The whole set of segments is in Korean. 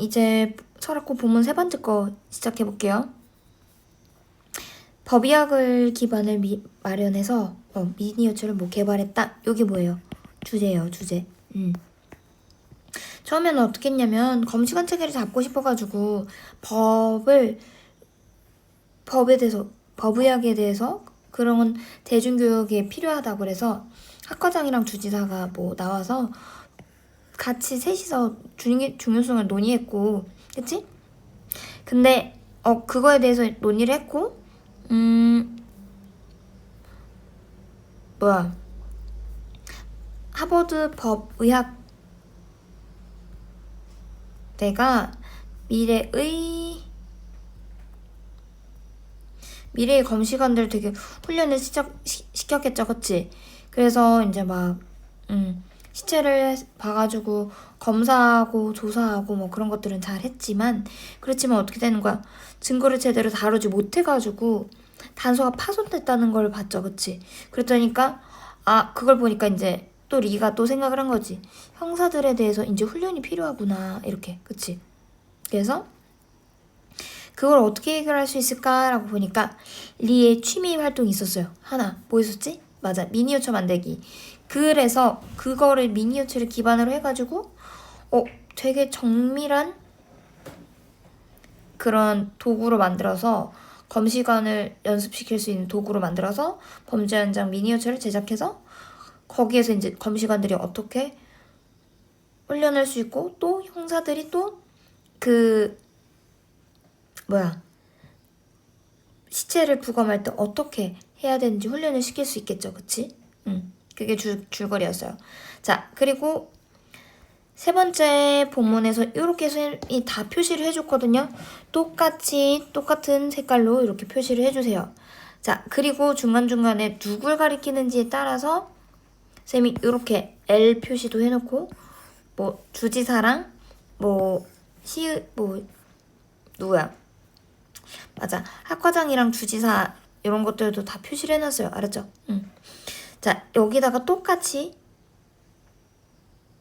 이제 철학고 본문 세 번째 거 시작해 볼게요. 법의학을 기반을 미, 마련해서 어, 미니어처를 뭐 개발했다. 여기 뭐예요? 주제예요, 주제. 음. 처음에는 어떻게 했냐면 검시관 체계를 잡고 싶어가지고 법을 법에 대해서 법의학에 대해서 그런 대중교육에 필요하다 그래서 학과장이랑 주지사가 뭐 나와서 같이 셋이서 중, 중요성을 논의했고 그치? 근데 어 그거에 대해서 논의를 했고 음 뭐야 하버드 법의학 대가 미래의 미래의 검시관들 되게 훈련을 시작, 시, 시켰겠죠, 그치? 그래서 이제 막, 음, 시체를 봐가지고 검사하고 조사하고 뭐 그런 것들은 잘 했지만, 그렇지만 어떻게 되는 거야? 증거를 제대로 다루지 못해가지고 단서가 파손됐다는 걸 봤죠, 그치? 그랬더니까, 아, 그걸 보니까 이제 또 리가 또 생각을 한 거지. 형사들에 대해서 이제 훈련이 필요하구나, 이렇게, 그치? 그래서, 그걸 어떻게 해결할 수 있을까라고 보니까 리의 취미 활동이 있었어요. 하나. 뭐 있었지? 맞아. 미니어처 만들기. 그래서 그거를 미니어처를 기반으로 해가지고 어 되게 정밀한 그런 도구로 만들어서 검시관을 연습시킬 수 있는 도구로 만들어서 범죄 현장 미니어처를 제작해서 거기에서 이제 검시관들이 어떻게 훈련할 수 있고 또 형사들이 또 그 뭐야 시체를 부검할 때 어떻게 해야 되는지 훈련을 시킬 수 있겠죠, 그치? 응, 그게 줄, 줄거리였어요. 자, 그리고 세 번째 본문에서 이렇게 선생님이 다 표시를 해줬거든요. 똑같이 똑같은 색깔로 이렇게 표시를 해주세요. 자, 그리고 중간중간에 누굴 가리키는지에 따라서 쌤이 이렇게 L 표시도 해놓고 뭐 주지사랑 뭐 시, 뭐 누구야? 맞아. 학과장이랑 주지사 이런 것들도 다 표시를 해놨어요. 알았죠? 응. 자, 여기다가 똑같이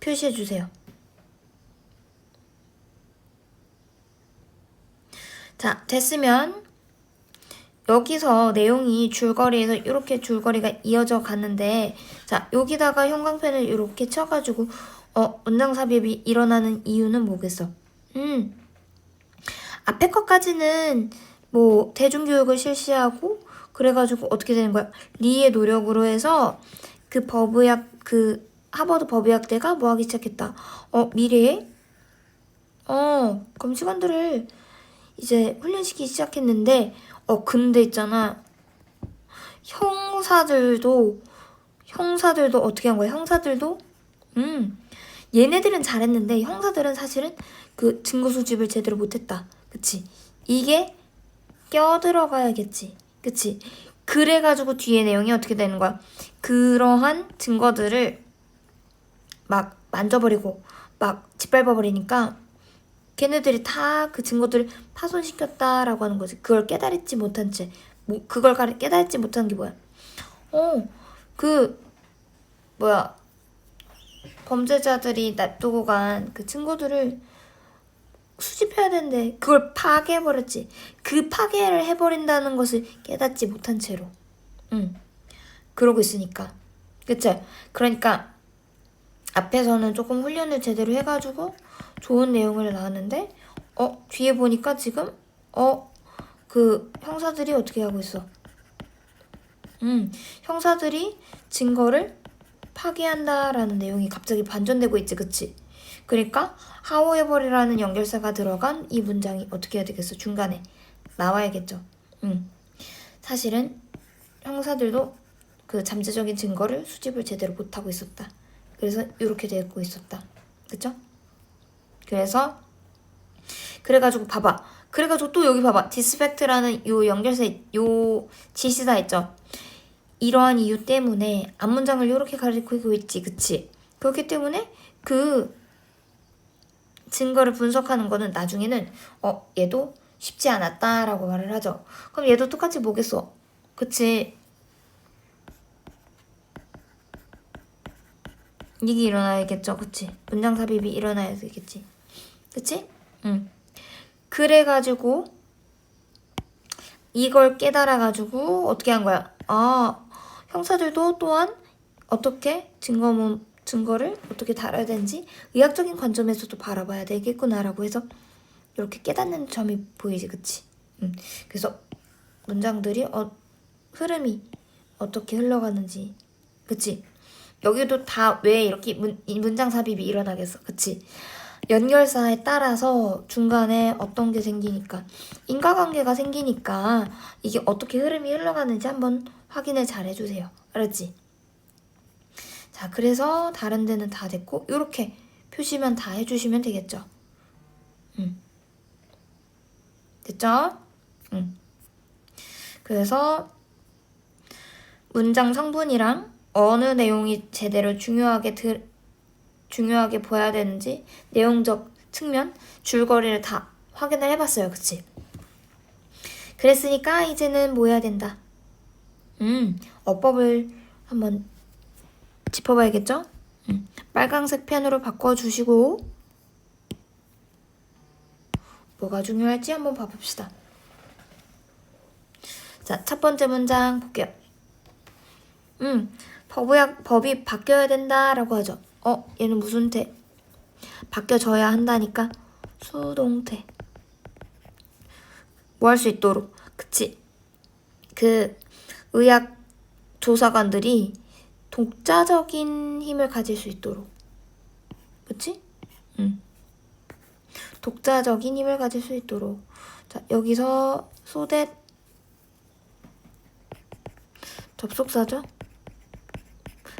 표시해 주세요. 자, 됐으면 여기서 내용이 줄거리에서 이렇게 줄거리가 이어져 가는데 자, 여기다가 형광펜을 이렇게 쳐가지고 어, 문장 삽입이 일어나는 이유는 뭐겠어? 음, 앞에 것까지는 뭐 대중교육을 실시하고 그래가지고 어떻게 되는 거야? 리의 노력으로 해서 그 법의학 그 하버드 법의학대가 뭐 하기 시작했다. 어 미래에 어 검시관들을 이제 훈련시키기 시작했는데 어 근데 있잖아 형사들도 형사들도 어떻게 한 거야? 형사들도 음 얘네들은 잘했는데 형사들은 사실은 그 증거 수집을 제대로 못했다. 그치? 이게 껴들어가야겠지. 그치? 그래가지고 뒤에 내용이 어떻게 되는 거야? 그러한 증거들을 막 만져버리고 막 짓밟아버리니까 걔네들이 다 그 증거들을 파손시켰다라고 하는 거지. 그걸 깨달지 못한 채. 뭐 그걸 깨달지 못한 게 뭐야? 어, 그 뭐야? 범죄자들이 놔두고 간 그 친구들을 수집해야 되는데 그걸 파괴해버렸지. 그 파괴를 해버린다는 것을 깨닫지 못한 채로. 응. 그러고 있으니까. 그치? 그러니까 앞에서는 조금 훈련을 제대로 해가지고 좋은 내용을 나왔는데 어? 뒤에 보니까 지금 어? 그 형사들이 어떻게 하고 있어? 음, 형사들이 증거를 파괴한다라는 내용이 갑자기 반전되고 있지, 그치? 그러니까 하우에버리라는 연결사가 들어간 이 문장이 어떻게 해야 되겠어? 중간에 나와야겠죠. 음. 사실은 형사들도 그 잠재적인 증거를 수집을 제대로 못하고 있었다. 그래서 이렇게 되고 있었다. 그쵸? 그래서 그래가지고 봐봐. 그래가지고 또 여기 봐봐. 디스펙트라는 요 연결사, 요 지시사 있죠? 이러한 이유 때문에 앞문장을 이렇게 가리키고 있지. 그치? 그렇기 때문에 그 증거를 분석하는 거는 나중에는 어 얘도 쉽지 않았다라고 말을 하죠. 그럼 얘도 똑같이 뭐겠어? 그치? 이게 일어나야겠죠, 그치? 문장 삽입이 일어나야 되겠지, 그치? 응. 그래가지고 이걸 깨달아가지고 어떻게 한 거야? 아 형사들도 또한 어떻게 증거문 증거를 어떻게 다뤄야 되는지 의학적인 관점에서도 바라봐야 되겠구나라고 해서 이렇게 깨닫는 점이 보이지, 그치? 응. 그래서 문장들이 어, 흐름이 어떻게 흘러가는지, 그치? 여기도 다 왜 이렇게 문, 이 문장 삽입이 일어나겠어, 그치? 연결사에 따라서 중간에 어떤 게 생기니까 인과관계가 생기니까 이게 어떻게 흐름이 흘러가는지 한번 확인을 잘 해주세요. 알았지? 자, 그래서 다른 데는 다 됐고 이렇게 표시만 다 해주시면 되겠죠. 음. 됐죠? 음. 그래서 문장 성분이랑 어느 내용이 제대로 중요하게 들, 중요하게 보여야 되는지 내용적 측면 줄거리를 다 확인을 해봤어요. 그치? 그랬으니까 이제는 뭐 해야 된다? 음, 어법을 한번 짚어봐야겠죠? 음, 빨강색 펜으로 바꿔주시고 뭐가 중요할지 한번 봐봅시다. 자, 첫 번째 문장 볼게요. 음, 법이, 법이 바뀌어야 된다라고 하죠. 어, 얘는 무슨 태? 바뀌어져야 한다니까 수동태. 뭐 할 수 있도록. 그치? 그 의학 조사관들이 독자적인 힘을 가질 수 있도록. 그치? 응. 독자적인 힘을 가질 수 있도록. 자, 여기서 소댓 접속사죠?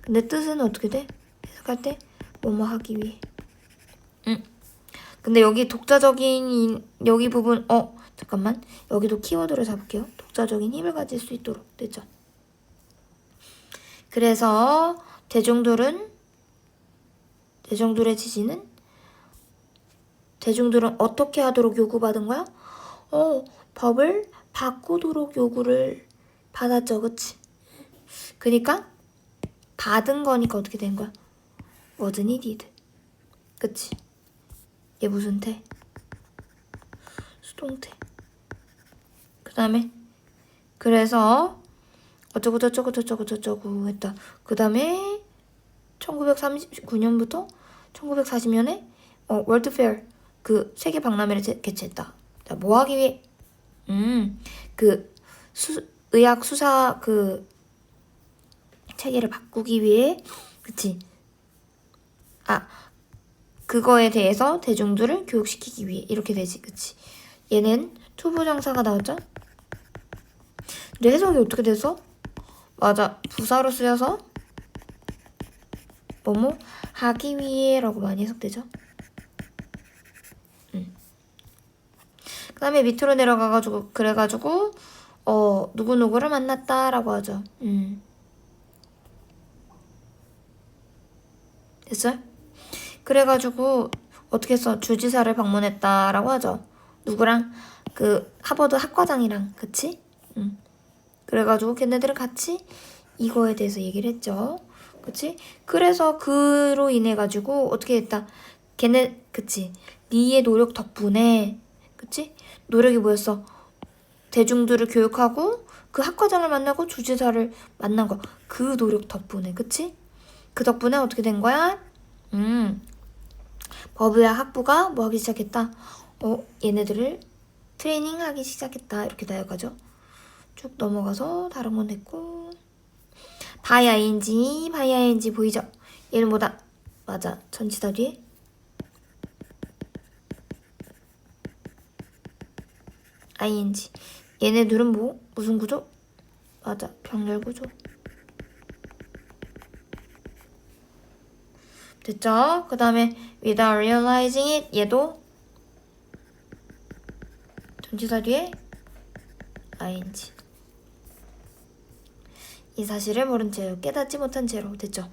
근데 뜻은 어떻게 돼? 해석할 때 뭐뭐 하기 위해. 응. 근데 여기 독자적인 이- 여기 부분 어 잠깐만 여기도 키워드를 잡을게요. 독자적인 힘을 가질 수 있도록 됐죠. 그래서 대중들은 대중들의 지지는 대중들은 어떻게 하도록 요구받은 거야? 어 법을 바꾸도록 요구를 받았죠, 그치? 그니까 받은 거니까 어떻게 된 거야? wasn't needed. 그치? 얘 무슨 태? 수동태. 그 다음에 그래서 어쩌고 저쩌고 저쩌고 저쩌고 했다. 그 다음에 1939년부터 1940년에 어, 월드페어 그 세계 박람회를 제- 개최했다. 자, 뭐 하기 위해? 음, 그 수, 의학 수사 그 체계를 바꾸기 위해, 그치? 아, 그거에 대해서 대중들을 교육시키기 위해 이렇게 되지, 그치? 얘는 투부정사가 나왔죠? 근데 해석이 어떻게 돼서? 맞아, 부사로 쓰여서 뭐뭐 하기 위해라고 많이 해석되죠? 음. 그 다음에 밑으로 내려가가지고 그래가지고 어 누구 누구를 만났다라고 하죠. 음. 됐어요? 그래가지고 어떻게 써 주지사를 방문했다라고 하죠. 누구랑 그 하버드 학과장이랑 그치? 음. 그래가지고 걔네들은 같이 이거에 대해서 얘기를 했죠. 그치? 그래서 그로 인해 가지고 어떻게 됐다. 걔네 그치? 니의 노력 덕분에 그치? 노력이 뭐였어? 대중들을 교육하고 그 학과장을 만나고 주지사를 만난 거. 그 노력 덕분에 그치? 그 덕분에 어떻게 된 거야? 음. 법의학 학부가 뭐 하기 시작했다? 어, 얘네들을 트레이닝 하기 시작했다. 이렇게 나열가죠. 쭉 넘어가서 다른 건 됐고 바이 ing, 바이 ing 보이죠? 얘는 뭐다? 맞아. 전치사 뒤에 ing. 얘네들은 뭐? 무슨 구조? 맞아. 병렬 구조. 됐죠? 그 다음에 without realizing it 얘도 전치사 뒤에 ing. 이 사실을 모른 채로 깨닫지 못한 채로 됐죠.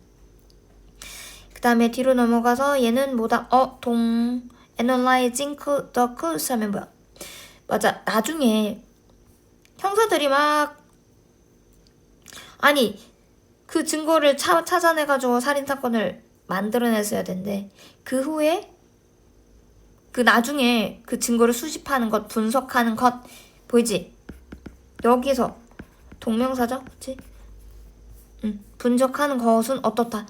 그 다음에 뒤로 넘어가서 얘는 뭐다? 어, 동 analyzing the clues 하면 뭐야? 맞아. 나중에 형사들이 막 아니 그 증거를 차, 찾아내가지고 살인 사건을 만들어냈어야 되는데 그 후에 그 나중에 그 증거를 수집하는 것, 분석하는 것 보이지? 여기서 동명사죠, 그치? 응. 분석하는 것은 어떻다?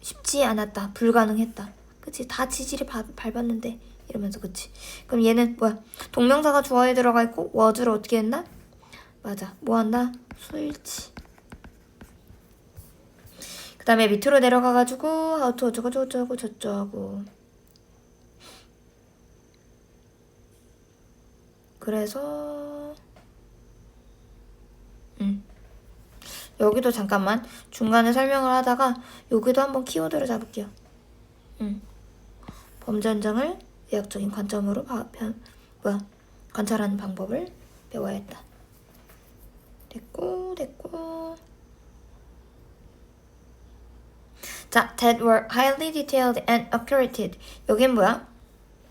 쉽지 않았다, 불가능했다, 그치? 다 지지를 바- 밟았는데 이러면서 그치? 그럼 얘는 뭐야? 동명사가 주어에 들어가 있고 was를 어떻게 했나? 맞아, 뭐 한다? 수일치. 그 다음에 밑으로 내려가가지고 to 어쩌고 저쩌고 저쩌고 그래서 음 여기도 잠깐만 중간에 설명을 하다가 여기도 한번 키워드를 잡을게요. 음 범죄 현장을 의학적인 관점으로 봐, 변, 뭐야 관찰하는 방법을 배워야겠다. 됐고 됐고 자, that were highly detailed and accurate. 여긴 뭐야?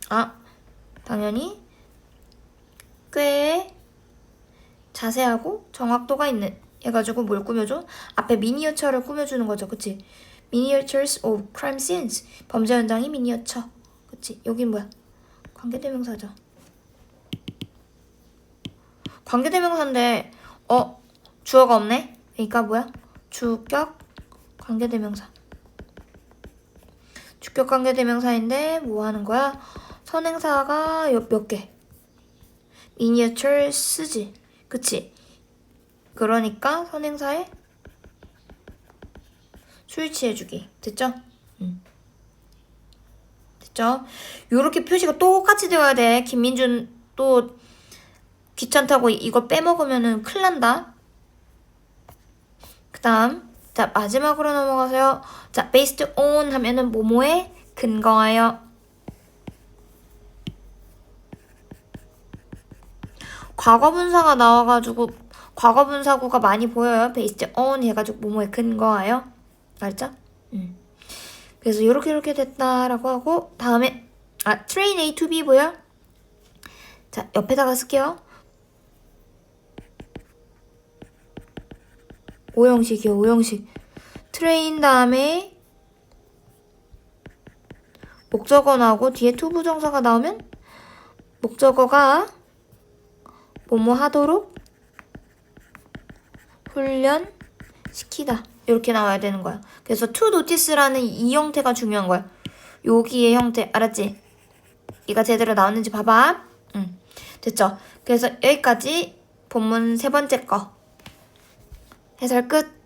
아, 당연히 꽤 자세하고 정확도가 있는 해가지고 뭘 꾸며줘? 앞에 미니어처를 꾸며주는 거죠, 그치? Miniatures of crime scenes. 범죄 현장이 미니어처. 그치? 여긴 뭐야? 관계대명사죠. 관계대명사인데, 어, 주어가 없네? 그러니까 뭐야? 주격 관계대명사. 주격 관계대명사인데 뭐 하는 거야? 선행사가 여- 몇 개? 미니어처스지. 그치? 그러니까 선행사에 수일치해주기. 됐죠? 응. 됐죠? 요렇게 표시가 똑같이 되어야 돼. 김민준 또 귀찮다고 이거 빼먹으면은 큰일 난다. 그 다음 자 마지막으로 넘어가서요. 자 based on 하면은 뭐뭐에 근거하여 과거 분사가 나와가지고 과거 분사구가 많이 보여요. based on 해가지고 뭐뭐에 근거하여 알죠? 음. 그래서 이렇게 이렇게 됐다라고 하고 다음에 아 train A to B 보여? 자 옆에다가 쓸게요. 오형식이요 오형식 트레인 다음에 목적어 나오고 뒤에 to 부정사가 나오면 목적어가 뭐뭐 하도록 훈련 시키다. 이렇게 나와야 되는 거야. 그래서 to notice라는 이 형태가 중요한 거야. 여기의 형태 알았지? 이가 제대로 나왔는지 봐봐. 응. 됐죠? 그래서 여기까지 본문 세 번째 거. 해설 끝